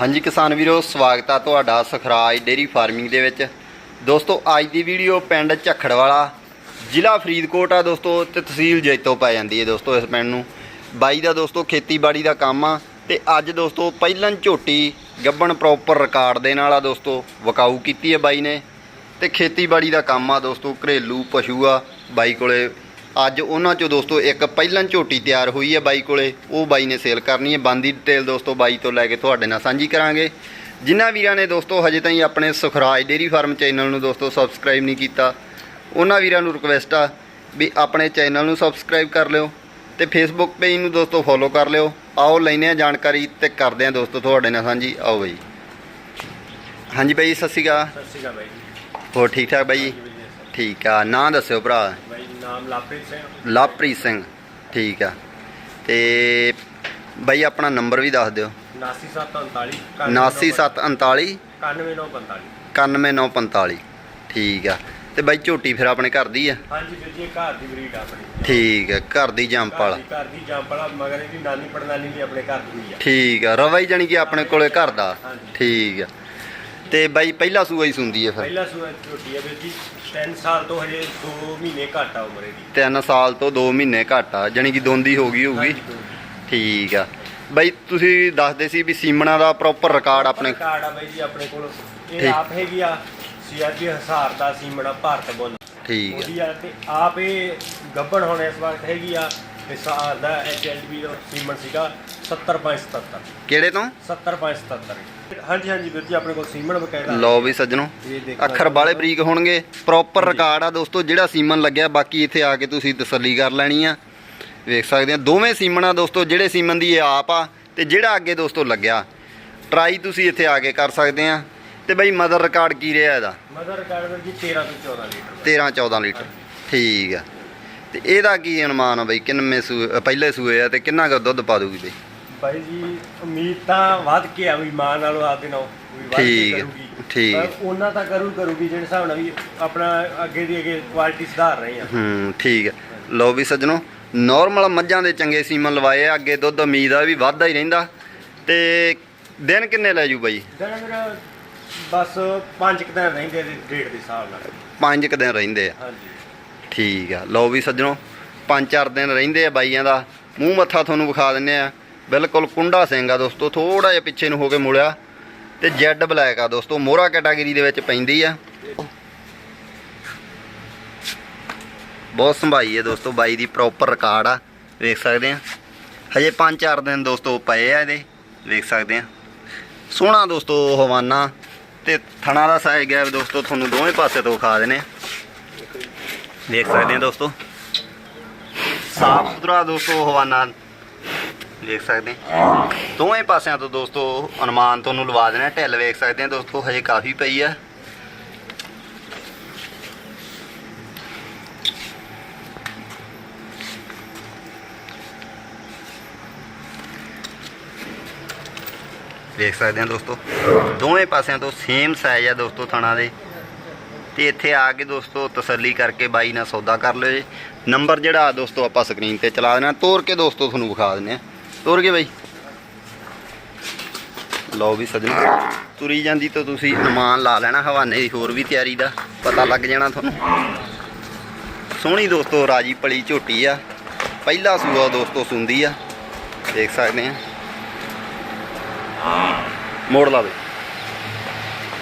ਹਾਂਜੀ ਕਿਸਾਨ ਵੀਰੋ, ਸਵਾਗਤ ਆ ਤੁਹਾਡਾ ਸਖਰਾਜ ਡੇਰੀ ਫਾਰਮਿੰਗ ਦੇ ਵਿੱਚ। ਦੋਸਤੋ, ਅੱਜ ਦੀ ਵੀਡੀਓ ਪਿੰਡ ਝੱਖੜਵਾਲਾ, ਜ਼ਿਲ੍ਹਾ ਫਰੀਦਕੋਟ ਆ ਦੋਸਤੋ ਤੇ ਤਹਿਸੀਲ ਜੈਤੋ ਪੈ ਜਾਂਦੀ ਹੈ ਦੋਸਤੋ ਇਸ ਪਿੰਡ ਨੂੰ। ਬਾਈ ਦਾ ਦੋਸਤੋ ਖੇਤੀਬਾੜੀ ਦਾ ਕੰਮ ਆ ਤੇ ਅੱਜ ਦੋਸਤੋ ਪਹਿਲਾਂ ਝੋਟੀ ਗੱਬਣ ਪ੍ਰੋਪਰ ਰਿਕਾਰਡ ਦੇ ਨਾਲ ਆ ਦੋਸਤੋ, ਵਕਾਊ ਕੀਤੀ ਹੈ ਬਾਈ ਨੇ। ਤੇ ਖੇਤੀਬਾੜੀ ਦਾ ਕੰਮ ਆ ਦੋਸਤੋ, ਘਰੇਲੂ ਪਸ਼ੂ ਆ, ਬਾਈ ਕੋਲੇ ਅੱਜ ਉਹਨਾਂ ਚੋਂ ਦੋਸਤੋ ਇੱਕ ਪਹਿਲਨ ਝੋਟੀ ਤਿਆਰ ਹੋਈ ਹੈ ਬਾਈ ਕੋਲੇ ਉਹ ਬਾਈ ਨੇ ਸੇਲ ਕਰਨੀ ਹੈ। ਬੰਦੀ ਡਿਟੇਲ ਦੋਸਤੋ ਬਾਈ ਤੋਂ ਲੈ ਕੇ ਤੁਹਾਡੇ ਨਾਲ ਸਾਂਝੀ ਕਰਾਂਗੇ। ਜਿਨ੍ਹਾਂ ਵੀਰਾਂ ਨੇ ਦੋਸਤੋ ਹਜੇ ਤਾਈਂ ਆਪਣੇ ਸੁਖਰਾਜ ਡੇਰੀ ਫਾਰਮ ਚੈਨਲ ਨੂੰ ਦੋਸਤੋ ਸਬਸਕ੍ਰਾਈਬ ਨਹੀਂ ਕੀਤਾ ਉਹਨਾਂ ਵੀਰਾਂ ਨੂੰ ਰਿਕਵੈਸਟ ਆ ਵੀ ਆਪਣੇ ਚੈਨਲ ਨੂੰ ਸਬਸਕ੍ਰਾਈਬ ਕਰ ਲਿਓ ਤੇ ਫੇਸਬੁੱਕ ਪੇਜ ਨੂੰ ਦੋਸਤੋ ਫੋਲੋ ਕਰ ਲਿਓ। ਆਓ ਲੈਨੇ ਆ ਜਾਣਕਾਰੀ ਤੇ ਕਰਦੇ ਆ ਦੋਸਤੋ ਤੁਹਾਡੇ ਨਾਲ ਸਾਂਝੀ। ਆਓ ਬਾਈ। ਹਾਂਜੀ ਬਾਈ ਸਤਿ ਸ਼੍ਰੀ ਅਕਾਲ। ਸਤਿ ਸ਼੍ਰੀ ਅਕਾਲ ਬਾਈ ਹੋਰ ਠੀਕ ਠਾਕ ਬਾਈ ਜੀ? ਠੀਕ ਆ ਨਾਂ ਦੱਸਿਓ ਭਰਾ। ਬਾਈ ਨਾਮ ਲਾਪ੍ਰੀਤ ਸਿੰਘ ਲਵਪ੍ਰੀਤ ਸਿੰਘ ਠੀਕ ਆ। ਤੇ ਬਾਈ ਆਪਣਾ ਨੰਬਰ ਵੀ ਦੱਸ ਦਿਓ। 99739 99739 99945 91945 ਠੀਕ ਆ। ਤੇ ਬਾਈ ਝੋਟੀ ਫਿਰ ਆਪਣੇ ਘਰ ਦੀ ਆ? ਹਾਂਜੀ ਵੀਰ ਜੀ ਘਰ ਦੀ ਬਰੀਡ ਆਪਣੀ। ਠੀਕ ਆ ਘਰ ਦੀ ਜੰਪ ਘਰ ਵਾਲਾ ਦੀ ਘਰ ਦੀ ਜੰਪਲਾ ਮਗਰ ਇਹਦੀ ਨਾਨੀ ਪੜਨਾਨੀ ਵੀ ਆਪਣੇ ਘਰ ਦੀ ਆ। ਠੀਕ ਆ ਰਵਾ ਹੀ ਜਾਣੀ ਕਿ ਆਪਣੇ ਕੋਲੇ ਘਰ ਦਾ। ਠੀਕ ਆ। ਤੇ ਬਾਈ ਪਹਿਲਾ ਸੂਆ ਹੀ ਸੁੰਦੀ ਹੈ ਫਿਰ? ਪਹਿਲਾ ਸੂਆ ਝੋਟੀ ਹੈ ਵੀਰ ਜੀ। 3 ਸਾਲ ਤੋਂ ਹਜੇ 2 ਮਹੀਨੇ ਘੱਟ ਆ ਉਮਰ ਇਹਦੀ 3 ਸਾਲ ਤੋਂ 2 ਮਹੀਨੇ ਘੱਟ ਆ ਜਾਣੀ ਕਿ ਦੋਂਦੀ ਹੋ ਗਈ ਹੋਊਗੀ। ਦੋ। ਠੀਕ ਆ। ਬਾਈ ਤੁਸੀਂ ਦੱਸਦੇ ਸੀ ਵੀ ਸੀਮਣਾ ਦਾ ਪ੍ਰੋਪਰ ਰਿਕਾਰਡ ਆਪਣੇ ਕਾਰਡ ਆ ਬਾਈ ਜੀ ਆਪਣੇ ਕੋਲ। ਇਹ ਆਪ ਹੈਗੀ ਆ ਸੀਆਰਪੀ ਹਸਾਰ ਦਾ ਸੀਮਣਾ ਭਾਰਤ ਬੁੱਲ। ਠੀਕ ਆ। ਉਹਦੀ ਆ ਤੇ ਆਪ ਇਹ ਗੱਬਣ ਹੁਣ ਇਸ ਵਕਤ ਹੈਗੀ ਆ ਹਸਾਰ ਦਾ ਐਚਐਲਬੀ ਦਾ ਸੀਮਨ ਸੀਗਾ। 70577 ਕਿਹੜੇ ਤੋਂ? 70577 ਹਾਂਜੀ ਹਾਂਜੀ ਵੀਰ ਜੀ ਆਪਣੇ ਕੋਲ ਸੀਮਨ ਬਕਾਇਦਾ ਲਓ ਵੀ ਸੱਜਣੋ ਇਹ ਦੇਖੋ ਅੱਖਰ ਬਾਲੇ ਬਰੀਕ ਹੋਣਗੇ। ਪ੍ਰੋਪਰ ਰਿਕਾਰਡ ਆ ਦੋਸਤੋ ਜਿਹੜਾ ਸੀਮਨ ਲੱਗਿਆ ਬਾਕੀ ਇੱਥੇ ਆ ਕੇ ਤੁਸੀਂ ਤਸੱਲੀ ਕਰ ਲੈਣੀ ਆ। ਵੇਖ ਸਕਦੇ ਆ ਦੋਵੇਂ ਸੀਮਨ ਆ ਦੋਸਤੋ ਜਿਹੜੇ ਸੀਮਨ ਦੀ ਇਹ ਆਪ ਆ ਤੇ ਜਿਹੜਾ ਅੱਗੇ ਦੋਸਤੋ ਲੱਗਿਆ। ਟਰਾਈ ਤੁਸੀਂ ਇੱਥੇ ਆ ਕੇ ਕਰ ਸਕਦੇ ਆ। ਤੇ ਬਈ ਮਦਰ ਰਿਕਾਰਡ ਕੀ ਰਿਹਾ ਇਹਦਾ? ਮਦਰ ਕਾਰਡ ਵੀਰ ਜੀ 13 ਤੋਂ 14 ਲੀਟਰ। 13 14 ਲੀਟਰ। ਠੀਕ ਆ। ਤੇ ਇਹਦਾ ਕੀ ਅਨੁਮਾਨ ਆ ਬਈ ਕਿੰਨੇ ਸੂਏ ਪਹਿਲੇ ਸੂਏ ਆ ਤੇ ਕਿੰਨਾ ਕੁ ਦੁੱਧ ਪਾ ਦੂਗੀ ਬਈ? ਬਾਈ ਜੀ ਉਮੀਦ ਤਾਂ ਵੱਧ ਕੇ ਆ ਵੀ ਮਾਂ ਨਾਲੋਂ ਆਪਦੇ ਨਾਲ ਵੀ ਵੱਧ ਕੇ ਠੀਕ ਕਰੂਗੀ। ਠੀਕ। ਪਰ ਉਹਨਾਂ ਤਾਂ ਕਰੂ ਕਰੂਗੀ ਜਿਹੜੇ ਹਿਸਾਬ ਨਾਲ ਵੀ ਆਪਣਾ ਅੱਗੇ ਦੀ ਅੱਗੇ ਕੁਆਲਿਟੀ ਸੁਧਾਰ ਰਹੇ ਆ। ਹੂੰ ਠੀਕ ਹੈ। ਲਓ ਵੀ ਸੱਜਣੋ ਨਾਰਮਲ ਮੱਝਾਂ ਦੇ ਚੰਗੇ ਸੀਮਨ ਲਵਾਏ ਆ ਅੱਗੇ ਦੁੱਧ ਉਮੀਦ ਆ ਵੀ ਵੱਧਦਾ ਹੀ ਰਹਿੰਦਾ। ਤੇ ਦਿਨ ਕਿੰਨੇ ਲੈ ਜੂ ਬਾਈ? ਜਿਹੜਾ ਮੇਰਾ ਬਸ ਪੰਜ ਕੁ ਦਿਨ ਰਹਿੰਦੇ ਨੇ ਡੇਢ ਦੇ ਹਿਸਾਬ ਨਾਲ। ਪੰਜ ਕੁ ਦਿਨ ਰਹਿੰਦੇ ਆ। ਹਾਂਜੀ। ਠੀਕ ਆ। ਲਓ ਵੀ ਸੱਜਣੋ ਪੰਜ ਚਾਰ ਦਿਨ ਰਹਿੰਦੇ ਆ ਬਾਈਆਂ ਦਾ। ਮੂੰਹ ਮੱਥਾ ਤੁਹਾਨੂੰ ਵਿਖਾ ਦਿੰਨੇ ਆ। ਬਿਲਕੁਲ ਕੁੰਡਾ ਸਿੰਘ ਆ ਦੋਸਤੋ ਥੋੜਾ ਜਿਹਾ ਪਿੱਛੇ ਨੂੰ ਹੋ ਕੇ ਮੁੜਿਆ ਤੇ ਜੈਡ ਬਲੈਕ ਆ ਦੋਸਤੋ, ਮੋਹਰਾ ਕੈਟਾਗਰੀ ਦੇ ਵਿੱਚ ਪੈਂਦੀ ਆ। ਬਹੁਤ ਸੰਭਾਈ ਹੈ ਦੋਸਤੋ, ਬਾਈ ਦੀ ਪ੍ਰੋਪਰ ਰਿਕਾਰਡ ਆ, ਵੇਖ ਸਕਦੇ ਆ। ਹਜੇ 5-4 ਦਿਨ ਦੋਸਤੋ ਪਏ ਆ ਇਹਦੇ, ਵੇਖ ਸਕਦੇ ਆ। ਸੋਹਣਾ ਦੋਸਤੋ ਹਵਾਨਾ ਤੇ ਥਣਾ ਦਾ ਸਾਈਜ਼ ਗੈਪ ਦੋਸਤੋ, ਤੁਹਾਨੂੰ ਦੋਵੇਂ ਪਾਸੇ ਤੋਂ ਵਿਖਾ ਦੇਣੇ ਆ। ਦੇਖ ਸਕਦੇ ਆ ਦੋਸਤੋ। ਸਾਫ਼ ਸੁਥਰਾ ਦੋਸਤੋ ਹਵਾਨਾ ਵੇਖ ਸਕਦੇ ਆ ਦੋਵੇਂ ਪਾਸਿਆਂ ਤੋਂ ਦੋਸਤੋ, ਅਨੁਮਾਨ ਤੁਹਾਨੂੰ ਲਵਾ ਦੇਣਾ, ਢਿੱਲ ਵੇਖ ਸਕਦੇ ਆ ਦੋਸਤੋ, ਹਜੇ ਕਾਫੀ ਪਈ ਆ। ਦੇਖ ਸਕਦੇ ਆ ਦੋਸਤੋ, ਦੋਵੇਂ ਪਾਸਿਆਂ ਤੋਂ ਸੇਮ ਸਾਈਜ਼ ਆ ਦੋਸਤੋ ਥਣਾ ਦੇ। ਤੇ ਇੱਥੇ ਆ ਕੇ ਦੋਸਤੋ, ਤਸੱਲੀ ਕਰਕੇ ਬਾਈ ਨਾਲ ਸੌਦਾ ਕਰ ਲਿਓ ਜੀ। ਨੰਬਰ ਜਿਹੜਾ ਦੋਸਤੋ ਆਪਾਂ ਸਕਰੀਨ ਤੇ ਚਲਾ ਦੇਣਾ, ਤੋਰ ਕੇ ਦੋਸਤੋ ਤੁਹਾਨੂੰ ਵਿਖਾ ਦਿੰਨੇ ਆ ਤੁਰ ਗਏ ਬਾਈ। ਲਓ ਵੀ ਸੱਜਣੋ, ਤੁਰੀ ਜਾਂਦੀ ਤਾਂ ਤੁਸੀਂ ਅਨੁਮਾਨ ਲਾ ਲੈਣਾ, ਹਵਾਨੇ ਦੀ ਹੋਰ ਵੀ ਤਿਆਰੀ ਦਾ ਪਤਾ ਲੱਗ ਜਾਣਾ ਤੁਹਾਨੂੰ। ਸੋਹਣੀ ਦੋਸਤੋ, ਰਾਜੀ ਪਲੀ ਝੋਟੀ ਆ। ਪਹਿਲਾ ਸੂਆ ਦੋਸਤੋ ਸੁੰਦੀ ਆ। ਦੇਖ ਸਕਦੇ ਆ। ਮੋੜ ਲਾ ਦੇ।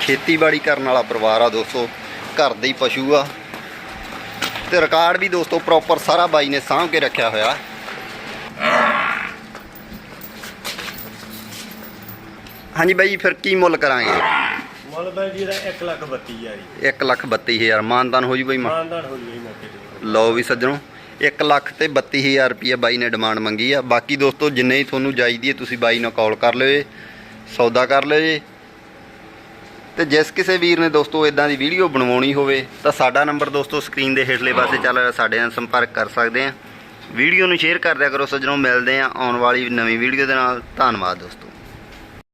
ਖੇਤੀਬਾੜੀ ਕਰਨ ਵਾਲਾ ਪਰਿਵਾਰ ਆ ਦੋਸਤੋ, ਘਰ ਦੇ ਹੀ ਪਸ਼ੂ ਆ। ਤੇ ਰਿਕਾਰਡ ਵੀ ਦੋਸਤੋ ਪ੍ਰੋਪਰ ਸਾਰਾ ਬਾਈ ਨੇ ਸਾਂਭ ਕੇ ਰੱਖਿਆ ਹੋਇਆ। ਹਾਂਜੀ ਬਾਈ ਫਿਰ ਕੀ ਮੁੱਲ ਕਰਾਂਗੇ? ਮੁੱਲ ਬਾਈ ਜੀ ਦਾ 1 ਲੱਖ 32 ਆ ਜੀ। 1 ਲੱਖ 32000 ਮਾਨਦਾਨ ਹੋ ਜੂ ਬਾਈ ਮਾਨਦਾਨ ਹੋ ਜੂਗੀ ਮੌਕੇ ਤੇ ਲਓ ਵੀ ਸੱਜਣੋ 1 ਲੱਖ ਤੇ 32000 ਰੁਪਏ ਬਾਈ ਨੇ ਡਿਮਾਂਡ ਮੰਗੀ ਆ। ਬਾਕੀ ਦੋਸਤੋ ਜਿੰਨੇ ਹੀ ਤੁਹਾਨੂੰ ਚਾਹੀਦੀ ਹੈ ਤੁਸੀਂ ਬਾਈ ਨਾਲ ਕਾਲ ਕਰ ਲਿਓ ਜੀ ਸੌਦਾ ਕਰ ਲਿਓ ਜੀ। ਤੇ ਜਿਸ ਕਿਸੇ ਵੀਰ ਨੇ ਦੋਸਤੋ ਇਦਾਂ ਦੀ ਵੀਡੀਓ ਬਣਵਾਉਣੀ ਹੋਵੇ ਤਾਂ ਸਾਡਾ ਨੰਬਰ ਦੋਸਤੋ ਸਕਰੀਨ ਦੇ ਹੇਠਲੇ ਪਾਸੇ ਚੱਲ ਰਿਹਾ ਸਾਡੇ ਨਾਲ ਸੰਪਰਕ ਕਰ ਸਕਦੇ ਆ। ਵੀਡੀਓ ਨੂੰ ਸ਼ੇਅਰ ਕਰ ਦਿਆ ਕਰੋ ਸੱਜਣੋ ਮਿਲਦੇ ਆ ਆਉਣ ਵਾਲੀ ਨਵੀਂ ਵੀਡੀਓ ਦੇ ਨਾਲ। ਧੰਨਵਾਦ ਦੋਸਤੋ।